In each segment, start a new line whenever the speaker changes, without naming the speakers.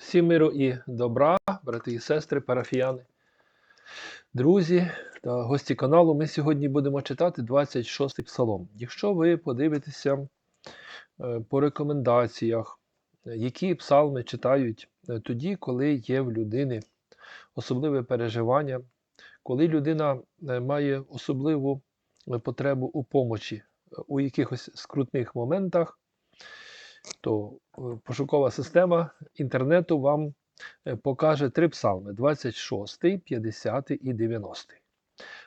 Всім миру і добра, брати і сестри, парафіяни, друзі та гості каналу. Ми сьогодні будемо читати 26-й псалом. Якщо ви подивитеся е, по рекомендаціях, які псалми читають е, тоді, коли є в людини особливе переживання, коли людина е, має особливу потребу у помочі у якихось скрутних моментах, то е, пошукова система інтернету вам е, покаже три псалми: 26, 50 і 90.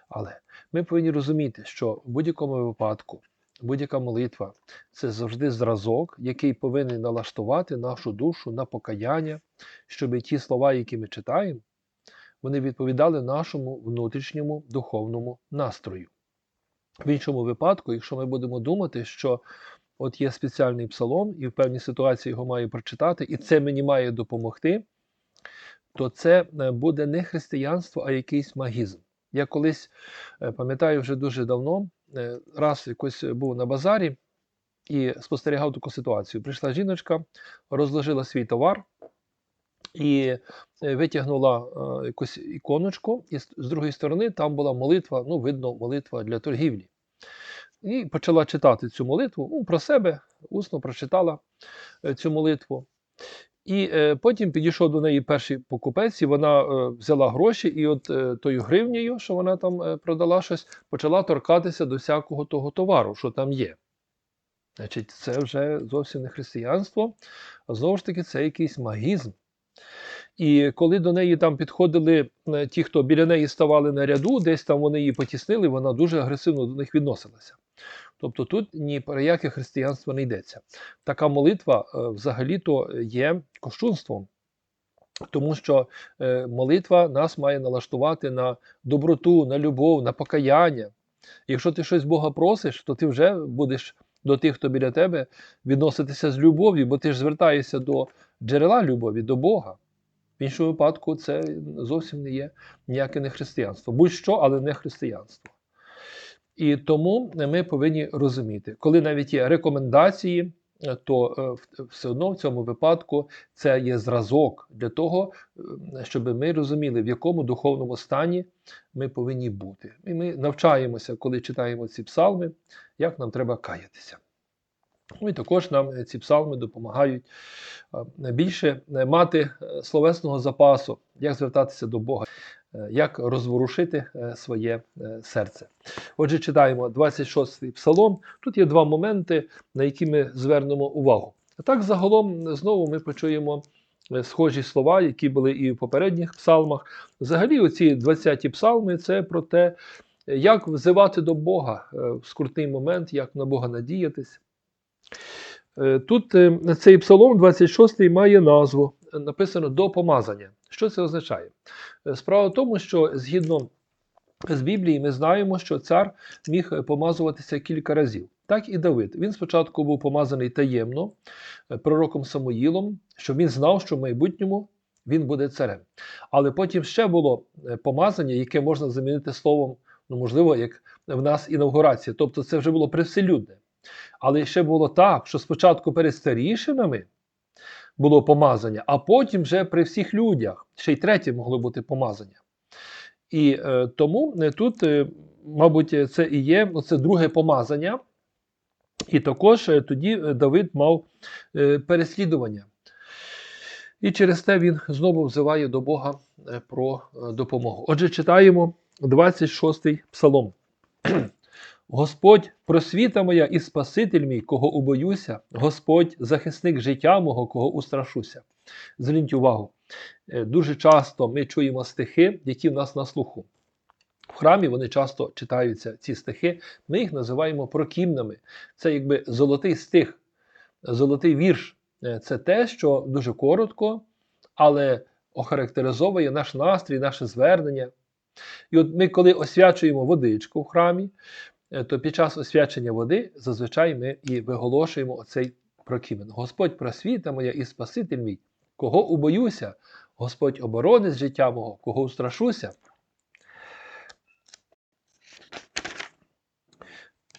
Але ми повинні розуміти, що в будь-якому випадку будь-яка молитва це завжди зразок, який повинен налаштувати нашу душу на покаяння, щоб ті слова, які ми читаємо, вони відповідали нашому внутрішньому духовному настрою. В іншому випадку, якщо ми будемо думати, що от є спеціальний псалом, і в певній ситуації його маю прочитати, і це мені має допомогти, то це е, буде не християнство, а якийсь магізм. Я колись е, пам'ятаю вже дуже давно, е, раз якось був на базарі і спостерігав таку ситуацію. Прийшла жіночка, розложила свій товар і витягнула якусь іконочку, і з другої сторони там була молитва, ну, видно, молитва для торгівлі. І почала читати цю молитву ну, про себе, усно прочитала е, цю молитву. І е, потім підійшов до неї перший покупець, і вона е, взяла гроші, і от е, тою гривнею, що вона там е, продала щось, почала торкатися до всякого того товару, що там є. Значить, це вже зовсім не християнство, а знову ж таки, це якийсь магізм. І коли до неї там підходили е, ті, хто біля неї ставали на ряду, десь там вони її потіснили, вона дуже агресивно до них відносилася. Тобто тут ні про яке християнство не йдеться. Така молитва е, взагалі-то є кощунством, тому що е, молитва нас має налаштувати на доброту, на любов, на покаяння. Якщо ти щось Бога просиш, то ти вже будеш до тих, хто біля тебе, відноситися з любов'ю, бо ти ж звертаєшся до джерела любові, до Бога. В іншому випадку це зовсім не є ніяке не християнство. Будь-що, але не християнство. І тому ми повинні розуміти, коли навіть є рекомендації, то е, все одно в цьому випадку це є зразок для того, е, щоб ми розуміли, в якому духовному стані ми повинні бути. І ми навчаємося, коли читаємо ці псалми, як нам треба каятися. Ну і також нам ці псалми допомагають е, більше мати словесного запасу, як звертатися до Бога, е, як розворушити е, своє серце. Отже, читаємо 26-й псалом. Тут є два моменти, на які ми звернемо увагу. А так, загалом, знову ми почуємо схожі слова, які були і в попередніх псалмах. Взагалі, оці 20-ті псалми це про те, як взивати до Бога в скрутний момент, як на Бога надіятись. Е, тут е, цей псалом 26 має назву, е, написано до помазання. Що це означає? Справа в тому, що згідно з Біблії ми знаємо, що цар міг помазуватися кілька разів. Так і Давид. Він спочатку був помазаний таємно пророком Самоїлом, щоб він знав, що в майбутньому він буде царем. Але потім ще було помазання, яке можна замінити словом, ну, можливо, як в нас інавгурація. Тобто це вже було привселюдне. Але ще було так, що спочатку перед старішинами було помазання, а потім вже при всіх людях ще й третє могло бути помазання. І е, тому е, тут, е, мабуть, це і є це друге помазання. І також е, тоді Давид мав е, переслідування. І через те він знову взиває до Бога е, про е, допомогу. Отже, читаємо 26-й псалом. Господь просвіта моя і Спаситель мій, кого убоюся, Господь захисник життя мого, кого устрашуся. Зверніть увагу, е, дуже часто ми чуємо стихи, які в нас на слуху. В храмі вони часто читаються, ці стихи, ми їх називаємо прокімнами. Це якби золотий стих, золотий вірш. Е, це те, що дуже коротко, але охарактеризовує наш настрій, наше звернення. І от ми, коли освячуємо водичку в храмі, то під час освячення води зазвичай ми і виголошуємо оцей прокімен. Господь просвіта моя і Спаситель мій, кого убоюся, Господь оборонець життя мого, кого устрашуся.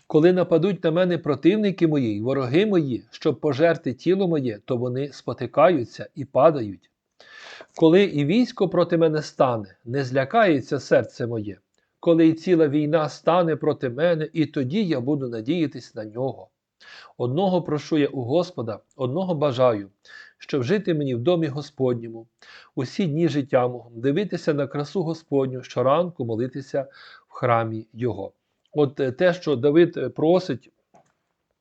Коли нападуть на мене противники мої, вороги мої, щоб пожерти тіло моє, то вони спотикаються і падають. Коли і військо проти мене стане, не злякається серце моє, коли і ціла війна стане проти мене, і тоді я буду надіятись на нього. Одного прошу я у Господа, одного бажаю, щоб жити мені в домі Господньому, усі дні життя мого, дивитися на красу Господню, щоранку молитися в храмі Його. От е, те, що Давид е, просить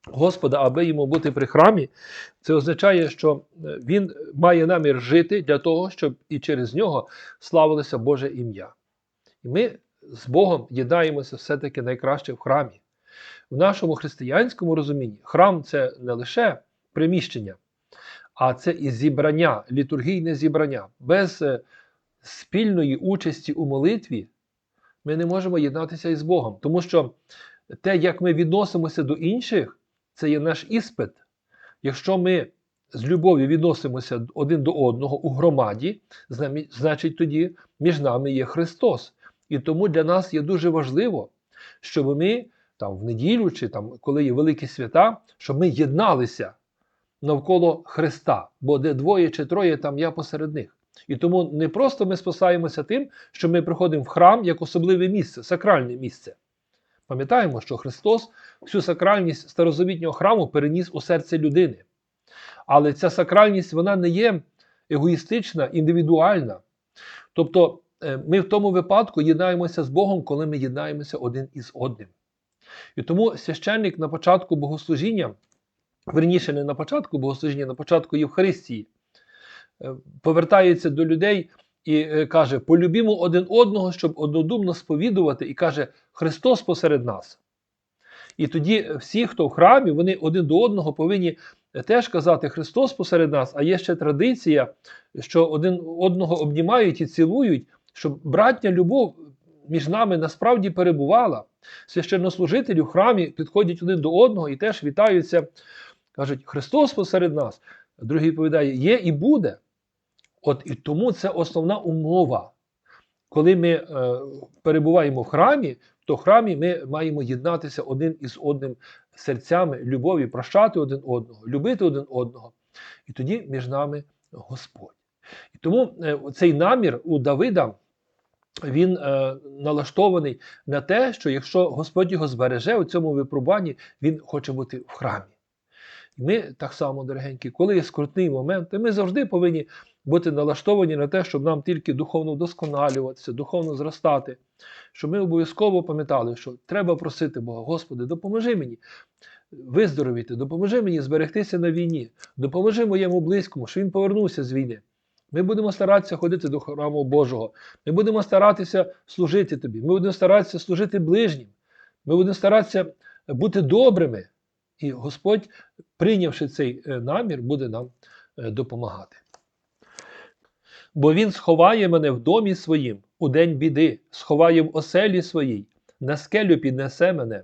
Господа, аби йому бути при храмі, це означає, що е, він має намір жити для того, щоб і через нього славилося Боже ім'я. І ми з Богом єднаємося все-таки найкраще в храмі. В нашому християнському розумінні храм це не лише приміщення, а це і зібрання, літургійне зібрання. Без е, спільної участі у молитві ми не можемо єднатися із Богом. Тому що те, як ми відносимося до інших, це є наш іспит. Якщо ми з любов'ю відносимося один до одного у громаді, значить тоді між нами є Христос. І тому для нас є дуже важливо, щоб ми там в неділю чи там, коли є великі свята, щоб ми єдналися навколо Христа, бо де двоє чи троє, там я посеред них. І тому не просто ми спасаємося тим, що ми приходимо в храм як особливе місце, сакральне місце. Пам'ятаємо, що Христос всю сакральність старозавітнього храму переніс у серце людини. Але ця сакральність вона не є егоїстична, індивідуальна. Тобто ми в тому випадку єднаємося з Богом, коли ми єднаємося один із одним. І тому священник на початку богослужіння, верніше не на початку богослужіння, на початку Євхаристії, е, повертається до людей і е, каже: полюбімо один одного, щоб однодумно сповідувати, і каже, Христос посеред нас. І тоді всі, хто в храмі, вони один до одного повинні теж казати Христос посеред нас, а є ще традиція, що один одного обнімають і цілують, щоб братня любов між нами насправді перебувала. Священнослужителі в храмі підходять один до одного і теж вітаються, кажуть, Христос посеред нас. Другий відповідає, є і буде. От і тому це основна умова. Коли ми е, перебуваємо в храмі, то в храмі ми маємо єднатися один із одним серцями, любові, прощати один одного, любити один одного. І тоді між нами Господь. І тому е, цей намір у Давида він е, налаштований на те, що якщо Господь його збереже у цьому випробуванні, він хоче бути в храмі. І ми так само, дорогенькі, коли є скрутний момент, ми завжди повинні бути налаштовані на те, щоб нам тільки духовно вдосконалюватися, духовно зростати, щоб ми обов'язково пам'ятали, що треба просити Бога, Господи, допоможи мені виздоровіти, допоможи мені зберегтися на війні, допоможи моєму близькому, щоб він повернувся з війни. Ми будемо старатися ходити до храму Божого. Ми будемо старатися служити тобі. Ми будемо старатися служити ближнім. Ми будемо старатися бути добрими. І Господь, прийнявши цей е, намір, буде нам е, допомагати. Бо Він сховає мене в домі своїм у день біди, сховає в оселі своїй, на скелю піднесе мене.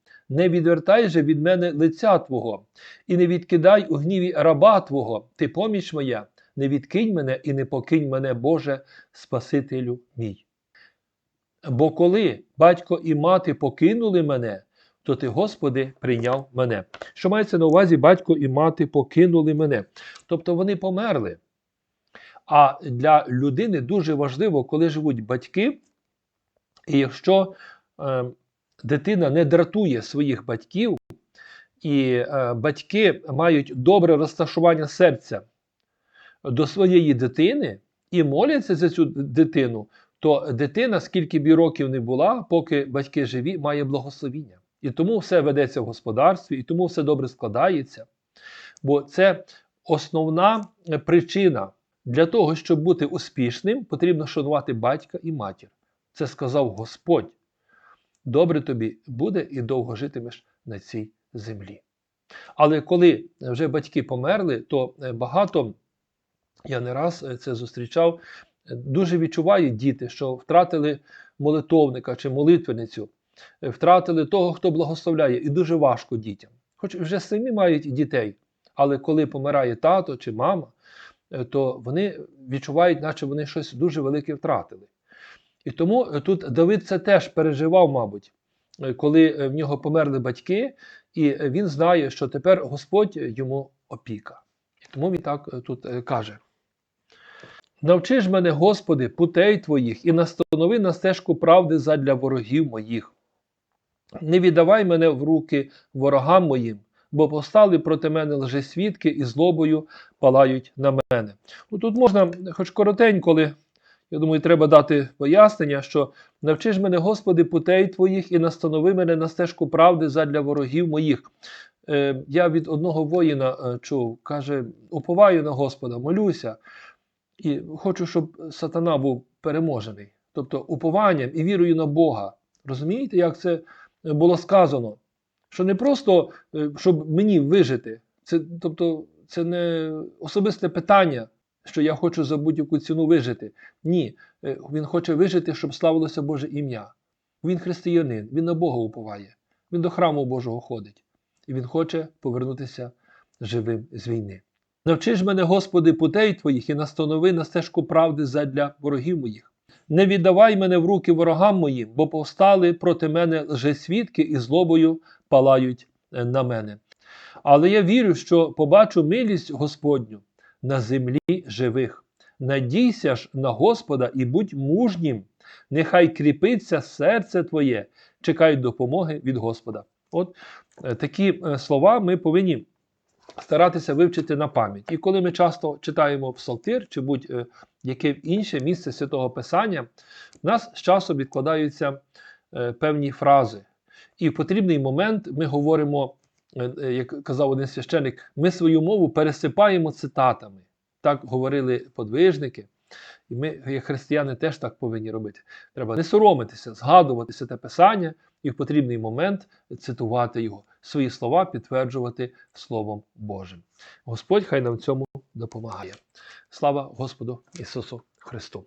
Не відвертай же від мене лиця Твого, і не відкидай у гніві раба Твого, Ти поміч моя, не відкинь мене і не покинь мене, Боже, Спасителю мій. Бо коли батько і мати покинули мене, то ти, Господи, прийняв мене. Що мається на увазі, батько і мати покинули мене. Тобто вони померли. А для людини дуже важливо, коли живуть батьки, і якщо е, дитина не дратує своїх батьків, і е, батьки мають добре розташування серця до своєї дитини і моляться за цю дитину, то дитина, скільки б років не була, поки батьки живі, має благословіння. І тому все ведеться в господарстві, і тому все добре складається. Бо це основна причина для того, щоб бути успішним, потрібно шанувати батька і матір. Це сказав Господь. Добре тобі буде і довго житимеш на цій землі. Але коли вже батьки померли, то багато, я не раз це зустрічав, дуже відчувають діти, що втратили молитовника чи молитвеницю. е, втратили того, хто благословляє, і дуже важко дітям. Хоч вже самі мають дітей, але коли помирає тато чи мама, е, то вони відчувають, наче вони щось дуже велике втратили. І тому е, тут Давид це теж переживав, мабуть, е, коли е, в нього померли батьки, і він знає, що тепер Господь йому опіка. І тому він так тут каже. Навчи ж мене, Господи, путей Твоїх і настанови на стежку правди задля ворогів моїх. Не віддавай мене в руки ворогам моїм, бо постали проти мене лжесвідки і злобою палають на мене. Ну, тут можна, хоч коротенько, але я думаю, треба дати пояснення, що навчи ж мене, Господи, путей Твоїх і настанови мене на стежку правди задля ворогів моїх. Е, я від одного воїна е, чув, каже, уповаю на Господа, молюся, і хочу, щоб сатана був переможений. Тобто упованням і вірою на Бога. Розумієте, як це було сказано? Що не просто, е, щоб мені вижити, це, тобто, це не особисте питання, що я хочу за будь-яку ціну вижити. Ні, Е, він хоче вижити, щоб славилося Боже ім'я. Він християнин, він на Бога уповає, він до храму Божого ходить, і він хоче повернутися живим з війни. Навчи ж мене, Господи, путей Твоїх і настанови на стежку правди задля ворогів моїх. Не віддавай мене в руки ворогам моїм, бо повстали проти мене лжесвідки і злобою палають е, на мене. Але я вірю, що побачу милість Господню на землі живих. Надійся ж на Господа і будь мужнім, нехай кріпиться серце твоє, чекай допомоги від Господа. От е, такі е, слова ми повинні старатися вивчити на пам'ять. І коли ми часто читаємо псалтир чи будь-яке інше місце святого Писання, в нас з часом відкладаються е, певні фрази. І в потрібний момент ми говоримо, е, е, як казав один священик, ми свою мову пересипаємо цитатами. Так говорили подвижники. І ми, як християни, теж так повинні робити. Треба не соромитися, згадувати святе Писання і в потрібний момент цитувати його, свої слова підтверджувати Словом Божим. Господь хай нам в цьому допомагає. Слава Господу Ісусу Христу!